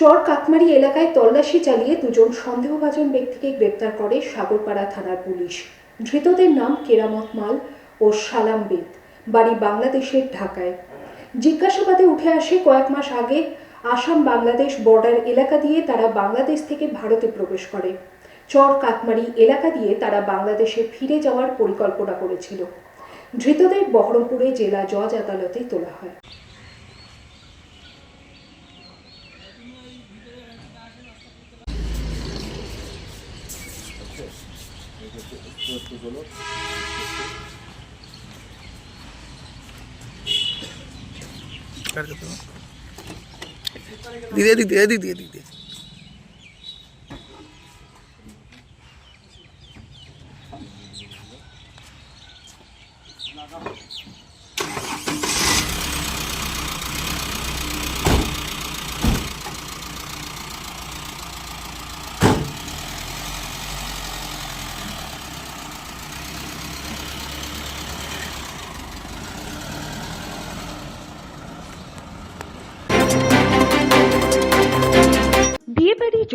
চর কাকমারি এলাকায় তল্লাশি চালিয়ে দুজন সন্দেহভাজন ব্যক্তিকে গ্রেপ্তার করে সাগরপাড়া থানার পুলিশ। ধৃতদের নাম কেরামত মাল ও সালাম বেদ। বাড়ি বাংলাদেশের ঢাকায়। জিজ্ঞাসাবাদে উঠে আসে, কয়েক মাস আগে আসাম বাংলাদেশ বর্ডার এলাকা দিয়ে তারা বাংলাদেশ থেকে ভারতে প্রবেশ করে। চর কাকমারি এলাকা দিয়ে তারা বাংলাদেশে ফিরে যাওয়ার পরিকল্পনা করেছিল। ধৃতদের বহরমপুরে জেলা জজ আদালতে তোলা হয়। দিদি দিদি দিদি দিদি বিয়েবাড়ি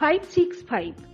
five six five